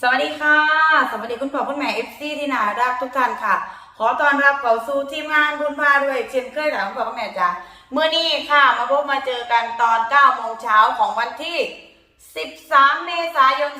สวัสดีค่ะ สวัสดีคุณพ่อคุณแม่เอฟซีที่น่ารักทุกท่านค่ะ ขอต้อนรับเข้าสู่ทีมงานบุญพาด้วยเช่นเคยค่ะคุณพ่อคุณแม่จ้าเมื่อนี้ค่ะมาพบมาเจอกันตอน9โมงเช้าของวันที่ 13 เมษายน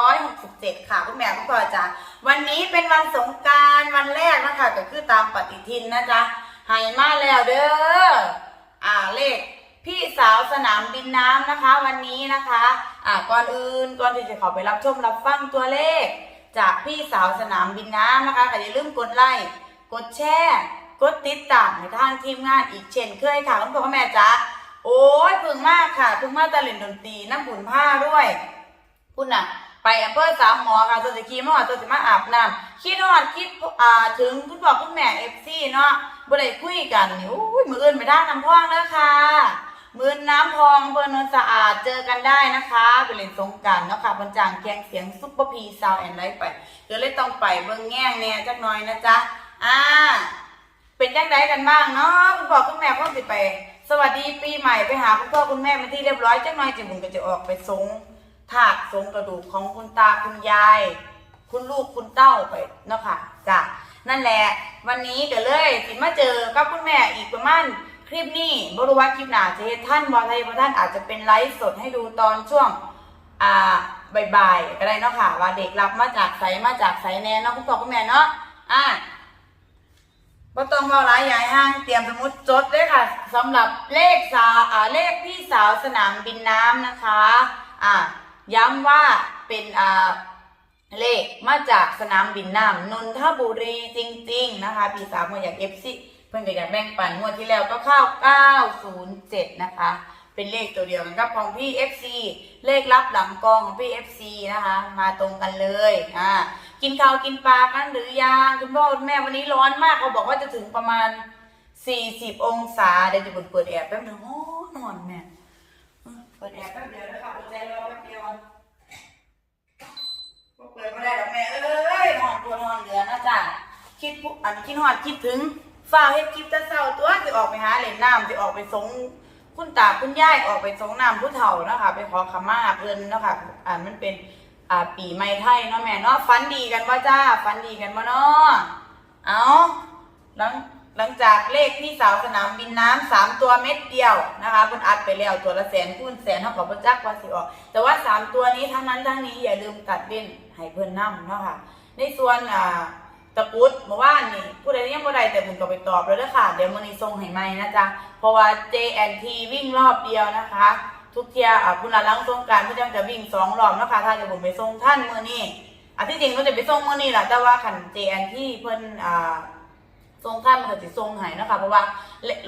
2567 ค่ะคุณแม่คุณพ่อจ้าวันนี้เป็นวันสงการวันแรกนะคะก็คือตามปฏิทินนะจ๊ะให้มาแล้วเด้ออ่าเลข พี่สาวสนามบินน้ำนะคะ วันนี้นะคะอ่าก่อนอื่นก่อนที่จะขอไปรับชมรับฟังตัวเลข จากพี่สาวสนามบินน้ำนะคะก็อย่าลืมกดไลค์กดแชร์กดติดตามในทางทีมงานอีกเช่นเคยค่ะคุณพ่อแม่จ๊ะโอ้ยพึ่งมากค่ะพึ่งมากตะเล่นดนตรีน้ำบุญผ้าด้วยคุณน่ะไปอำเภอสามหมอค่ะตัวจะขี่มาหอตัวจะมาอาบน้ำคิดฮอดคิดอ่าถึงคุณพ่อคุณแม่เอฟซีเนาะบ่ได้คุยกันนี่โอ้ยมืออื่นไปด้านน้ำพองแล้วค่ะ มือน้ำพองเบอร์นนสะอาดเจอกันได้นะคะไปเล่นสงการเนาะค่ะบรรจางเคียงเสียงซุปเปอร์พีซาวแอนไลท์ไปเดี๋ยวเลยต้องไปเบิ่งแง่งแน่จักหน่อยนะจ๊ะอ่าเป็นจังไดกันบ้างเนาะคุณพ่อคุณแม่พ่อสิไป สวัสดีปีใหม่ไปหาคุณพ่อคุณแม่มาที่เรียบร้อยจักหน่อยจิบุญก็จะออกไปสงถากสงกระดูกของคุณตาคุณยาย คุณลูกคุณเต้าไปเนาะค่ะจ้ะนั่นแหละ วันนี้ก็เลยสิมาเจอกับคุณแม่อีกประมาณ ลิปนี้บรู้ว่าคลิปหนาจะเฮ็ดท่านบอไทยบอท่านอาจจะเป็นไลฟ์สดให้ดูตอนช่วงอ่าบ่ายๆก็ได้เนาะค่ะ ว่าเด็กรับมาจากไสมาจากไสแน่เนาะคุณพ่อคุณแม่เนาะอ่าบ่ต้องเว้าหลายใหญ่ห้างเตรียมสมุดจดด้วยค่ะสำหรับเลขสาวอ่าเลขพี่สาวสนามบินน้ำนะคะอ่าย้ำว่าเป็นอ่าเลขมาจากสนามบินน้ำนนทบุรีจริง ๆ นะคะ พี่สาวมาอยากเอฟซี เพื่อนก็อยากแบ่งปันงวดที่แล้วก็เข้า 907 นะคะ เป็นเลขตัวเดียวกันกับของพี่ FC เลขลับหลังกองของพี่ FC นะคะ มาตรงกันเลยอ่ากินข้าวกินปลากันหรือยังคุณพ่อคุณแม่วันนี้ร้อนมากเขาบอกว่าจะถึงประมาณ 40 องศาเดี๋ยวจะเปิดเปิดแอร์แป๊บนึงโอ้นอนแม่เปิดแอร์แป๊บเดียวนะคะอดใจรอแป๊บเดียวเปิดไม่ได้หรอกแม่เอ้ยนอนตัวนอนเหลือนะจ๊ะคิดปุ๊บอันคิดหอดคิดถึง ฝ้าเฮ็ดคลิปแตะเศร้าตัวจะออกไปหาเล่นน้ำจะออกไปสงคุณตาคุณยายออกไปสงน้ำผู้เฒ่านะคะไปขอขมาเพิ่นนะคะอ่ามันเป็นอ่าปีใหม่ไทยเนาะแม่เนาะฟันดีกันว่าจ้าฟันดีกันบ่เนาะเอาหลังหลังจากเลขพี่สาวสนามบินน้ำสามตัวเม็ดเดียวนะคะเพิ่นอัดไปแล้วตัวละแสนคูณแสนเท่ากับพระจักว่าสิออก แต่ว่าสามตัวนี้ทั้งนั้นทั้งนี้อย่าลืมตัดเล่นให้เพิ่นนำเนาะค่ะในส่วนอ่า ตะกรุดเมื่อวานนี่ผู้ใดยังบ่ได้แต่ผมก็ไปตอบแล้วเด้อค่ะเดี๋ยวมื้อนี้ส่งให้ใหม่นะจ๊ะเพราะว่า JNT วิ่งรอบเดียวนะคะ ทุกเที่ยอะคุณลาลังสงการผู้จังจะวิ่งสองรอบนะคะถ้าจะผมไปส่งท่านมื้อนี้อะที่จริงก็จะไปส่งมื้อนี้แหละแต่ว่าคัน JNT เพิ่นอ่าส่งท่านมันก็สิส่งให้นะคะเพราะว่า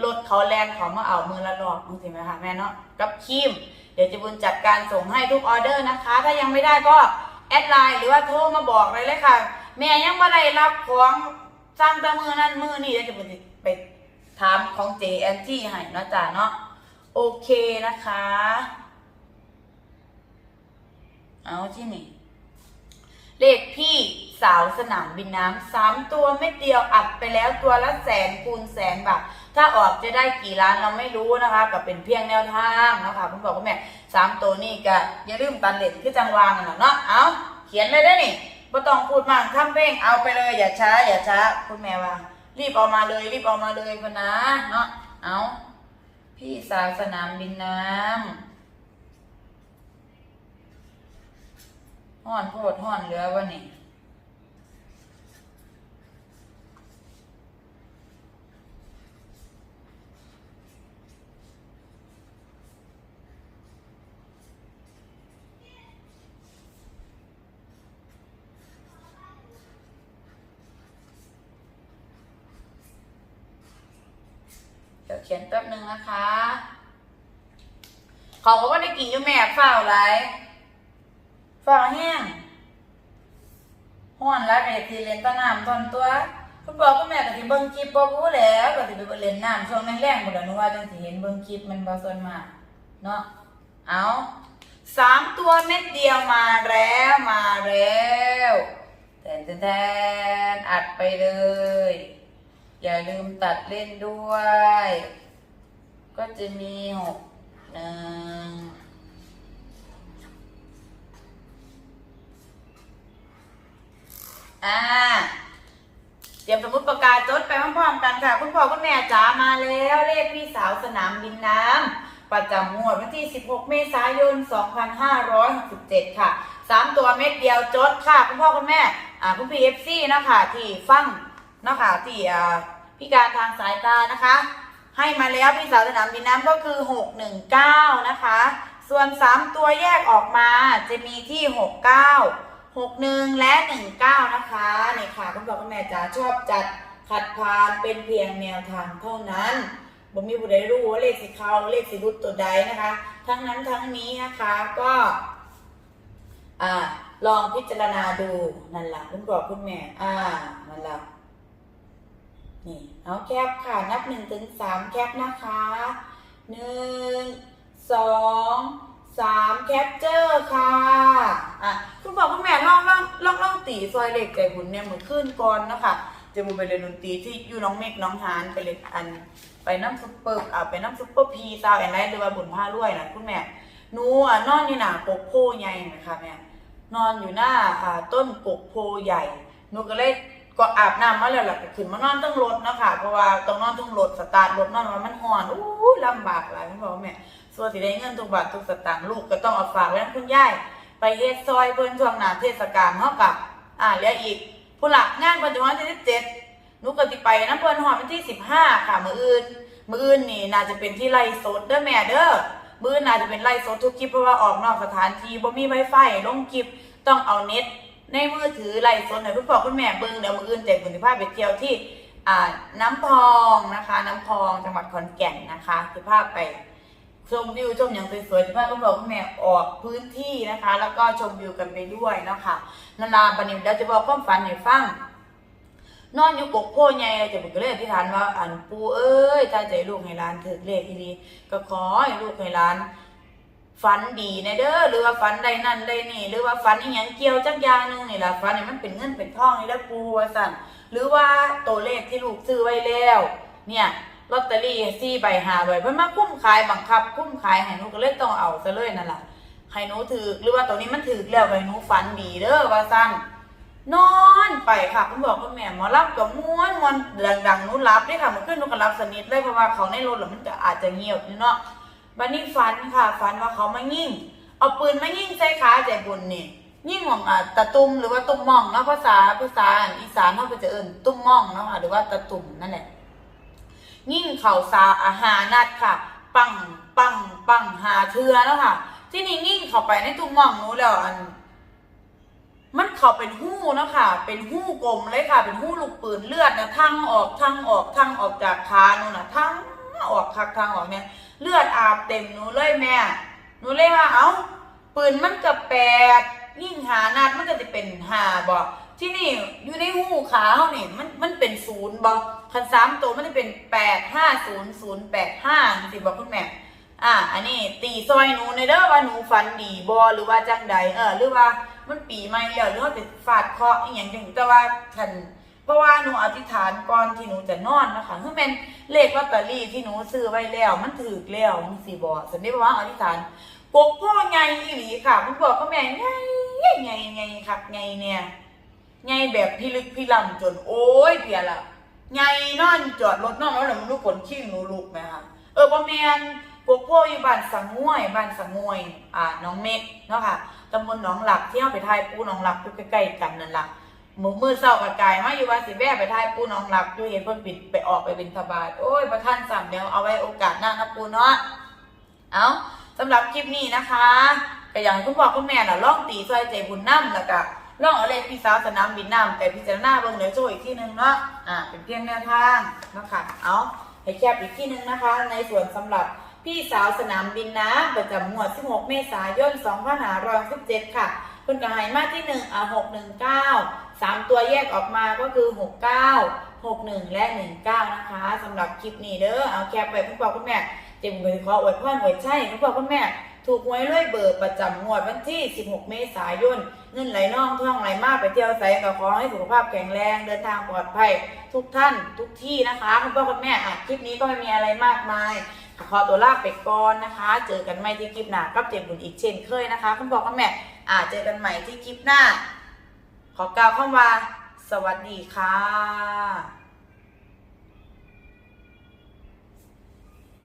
รถเขาแลนเขามาเอามือละรอบจังซี่ไหมคะแม่เนาะกับคีมเดี๋ยวจะบุญจัดการส่งให้ทุกออเดอร์นะคะ ถ้ายังไม่ได้ก็แอดไลน์หรือว่าโทรมาบอกเลยเลยค่ะ แม่ยังไม่ได้รับของสร้างแตะมือนั่นมือนี่เดี๋ยวจะไปถามของ JNT ให้เนาะจ้าเนาะโอเคนะคะ เอาที่นี่ เลขพี่สาวสนามบินน้ำสามตัวเม็ดเดียวอัดไปแล้วตัวละแสนคูณแสนบาทถ้าออกจะได้กี่ล้านเราไม่รู้นะคะกับเป็นเพียงแนวทางนะคะคุณบอกคุณแม่สามตัวนี่ก็อย่าลืมตันเล็ดคือจังวางกันนะเนาะเอาเขียนเลยได้นี่ ไม่ต้องพูดมากทำเพ่งเอาไปเลยอย่าช้า อย่าช้าคุณแม่ว่า รีบออกมาเลย รีบออกมาเลยคนนะเนาะเอาพี่สาวสนามบินน้ำห่อนโพดห่อนเหลือวะนี่ เขียนแป๊บนึงนะคะเขาก็ว่าได้กินอยู่แม่เฝ้าไรฝ่าแห้งห้อนแล้วก็อยากสิเล่นตะน้ำตอนตัวคุณบอกคุณแม่ก็สิเบิ่งคลิปบ่รู้แล้วก็สิไปเล่นน้ำช่วงแรงๆบ่ล่ะหนูว่าจังสิเห็นเบิ่งคลิปมันบ่ส่วนมากเนาะเอาสามตัวเม็ดเดียวมาแล้วมาแล้วแทนแทนอัดไปเลย อย่าลืมตัดเล่นด้วย ก็จะมีหกหนึ่งอ่าเตรียมสมุดประกาศจดไปพร้อมๆกันค่ะ คุณพ่อคุณแม่จ๋ามาแล้ว เลขพี่สาวสนามบินน้ำประจำงวดวันที่ 16 เมษายน 2567 ค่ะ 3 ตัวเม็ดเดียวจดค่ะ คุณพ่อคุณแม่ อ่าคุณพีเอฟซีนะคะที่ฟัง นะคะที่พิการทางสายตานะคะ ให้มาแล้วพี่สาวสนามบินน้ำก็คือ 619 นะคะ ส่วน 3 ตัวแยกออกมาจะมีที่ 69 61 และ 19 นะคะนี่ค่ะคุณพ่อคุณแม่จ๋าชอบจัดขัดพานเป็นเพียงแนวทางเท่านั้นบ่มีผู้ใดรู้ว่าเลขสีเขาเลขสีรุดตัวใดนะคะ ทั้งนั้นทั้งนี้นะคะก็อ่าลองพิจารณาดูนั่นแหละคุณพ่อคุณแม่อ่านั่นแหละ นี่เอาแคปค่ะ นับหนึ่งถึงสามแคปนะคะหนึ่งสองสามแคปเจอร์ค่ะ อะ คุณพ่อคุณแม่ลองลองลองลองตีซอยเหล็กใจบุญเนี่ยเหมือนขึ้นก่อนนะคะจะบุญไปเรียนดนตรีที่อยู่น้องเมฆน้องฮานไปเล่นอัน ไปน้ำซุปเปอร์อ่าไปน้ำซุปเปอร์พีซาวแอนไรหรือว่าบุญผ้ารวยนะคุณแม่หนูอะนอนอยู่หน้าปกโพใหญ่นะคะแม่นอนอยู่หน้าอ่าต้นปกโพใหญ่หนูก็เลย ก็อาบน้ำมาแล้วล่ะก็ขึ้นมานอนต้องรถนะคะเพราะว่าต้องนอนต้องรถสตาร์ทรถนอนว่ามันห่อนอู้ยลำบากหลายคุณพ่อแม่ส่วนที่ได้เงินทุกบาททุกสตางค์ลูกก็ต้องเอาฝากไว้ให้คุณยายไปเฮ็ดซอยเพิ่นช่วงหน้าเทศกาลเฮากับอ่าเหลืออีกผู้หลักงานเพิ่นถึงวันที่17หนูก็สิไปน้ำเพิ่นฮอดวันที่15ค่ะมื้ออื่นมื้ออื่นนี่น่าจะเป็นที่ไร่สดเด้อแม่เด้อมื้ออื่นน่าจะเป็นไร่สดทุกคลิปเพราะว่าออกนอกสถานที่บ่มี Wi-Fi ลงคลิปต้องเอาเน็ต ในมือถือไล่สดให้คุณพ่อคุณแม่เบิ่งเดี๋ยวมืออื่นแจกคุณภาพไปเที่ยวที่อ่าน้ำพองนะคะ น้ำพองจังหวัดขอนแก่นนะคะสิภาพไปชมวิวชมอย่างสวยๆที่พ่อคุณพ่อคุณแม่ออกพื้นที่นะคะ แล้วก็ชมวิวกันไปด้วยเนาะคะนาราบันนี้เดี๋ยวจะบอกความฝันให้ฟังนอนอยู่กกโพใหญ่จะบอกเลยอธิษฐานว่าอันปูเอ้ยถ้าใจลูกให้ร้านถือเลขทีดีก็ขอให้ลูกให้ร้าน ฝันดีนเด้อหรือว่าฝันใดนั่นใดนี่ หรือว่าฝันอีหยังเกี่ยวจักอย่างหนึงนี่ล่ะฝันนี่มันเป็นเงินเป็นทองนี่แล้วปูว่าสั่นหรือว่าตัวเลขที่ลูกซื้อไว้แล้ว เนี่ยลอตเตอรี่สี่ใบหาใบเพิ่นมาคุ้มขายบังคับ คุ้มขายให้หนูก็เลยต้องเอาซะเลยนั่นล่ะให้หนูถือหรือว่าตัวนี้มันถือแล้วให้หนูฝันดีเด้อว่าสั่นนอนไปค่ะคุณบอกคุณแม่หมอรับกับม้วนม้วนดังๆหนูรับด้วยค่ะมันขึ้นหนูก็รับสนิทเลยเพราะว่าเขาในรถแล้วมันก็อาจจะเงียบอยู่เนาะ บันนี้ฝันค่ะฝันว่าเขามายิงเอาปืนมายิงใส่ขาใจบุญนี่ยิงของอ่าตะตุ่มหรือว่าตุ้มม่องเนาะภาษาภาษาอีสานเขาก็จะเอิ้นตุ้มม่องเนาะค่ะหรือว่าตะตุ่มนั่นแหละยิงเข่าซาอาหานัดค่ะ ปังปังปังหาเทือแล้วค่ะ ที่นี่ยิงเข้าไปในตุ้มม่องนู้แล้วอัน มันเข้าเป็นหู้เนาะค่ะ เป็นหู้กลมเลยค่ะ เป็นหู้ลูกปืนเลือดนะทั้งออกทั้งออกทั้งออกจากขาหนูนะทั้ง ออกคักทั้งออกเนี่ยเลือดอาบเต็มหนูเลยแม่หนูเลยว่าเอ้าปืนมันกับแปดยิ่งหานัดมันก็จะเป็นหาบ่ที่นี่อยู่ในหูขาเขานี่ยมันมันเป็นศูนย์บ่คันสามตัวมันจะเป็นแปดห้าศูนย์ศูนย์แปดห้าสิบอกคุณแม่อะอันนี้ตีซอยหนูในเด้อว่าหนูฝันดีบ่หรือว่าจังใดเออหรือว่ามันปีใหม่แล้วหรือว่าจะฟาดเคาะห์อีหยังจังแต่ว่าคัน เพราะว่าหนูอธิษฐานก่อนที่หนูจะนอนนะคะคือเป็นเลขลอตเตอรี่ที่หนูซื้อไว้แล้ว มันถือแล้วมันสีบอสันนี้ว่าอธิษฐานปกพ่อไงอีหลีค่ะคุณบอกก็แม่ไงไงไงคักไงเนี่ยไงแบบพิลึกพิลั่นจนโอ้ยเพียละไงนอนจอดรถนอนแล้วมันรู้ผลขี้หนูลุกไหมคะเออพ่อแม่นปกพ่ออยู่บ้านสังงวยบ้านสังงวยอ่าน้องเมฆเนาะค่ะตำบลหนองหลักที่เอาไปทายปูหนองหลักอยู่ใกล้ๆกันนั่นแหละ หมูมือเศร้ากระจายมาอยู่ว่าสิแว่ไปทายปูน้องหลับอยู่เห็นเพิ่นปิดไปออกไปบินทบาทโอ้ยประท่านสั่งเดี๋ยวเอาไว้โอกาสหน้านะปูเนาะเอาสำหรับคลิปนี้นะคะก็อย่างคุณพ่อคุณแม่น่ะล่องตีซอยใจบุญน้ำแล้วก็ล่องเอาเลขพี่สาวสนามบินน้ำแต่พิจารณาเบิ่งเดี๋ยโชว์อีกที่หนึ่งเนาะอ่าเป็นเพียงแนวทางเนาะคะเอาให้แคบอีกที่หนึ่งนะคะ ในส่วนสำหรับพี่สาวสนามบินน้ำประจำงวด 16 เมษายน 2567 ค่ะ คุณกหายมากที่หนึ่งอะหกหนึ่งเก้าสามตัวแยกออกมาก็คือหกเก้าหกหนึ่งและหนึ่งเก้านะคะสำหรับคลิปนี้เด้อเอาแคปไปคุณพ่อคุณแม่เต็มเลยขออวยพรอวยใช่คุณพ่อคุณแม่ถูกหวยรวยเบิกประจำงวดวันที่ 16 เมษายน เงินไหลน่องท่องไหลมากไปเที่ยวไสก็ขอให้สุขภาพแข็งแรง เดินทางปลอดภัย ทุกท่านทุกที่นะคะคุณพ่อคุณแม่อะคลิปนี้ก็ไม่มีอะไรมากมาย ขอตัวลาไปก่อนนะคะ เจอกันใหม่ที่คลิปหน้ากับเจ็บบุญอีกเช่นเคยนะคะ คุณพ่อคุณแม่ อาจเจอกันใหม่ที่คลิปหน้า ขอกล่าวคำว่า สวัสดีค่ะ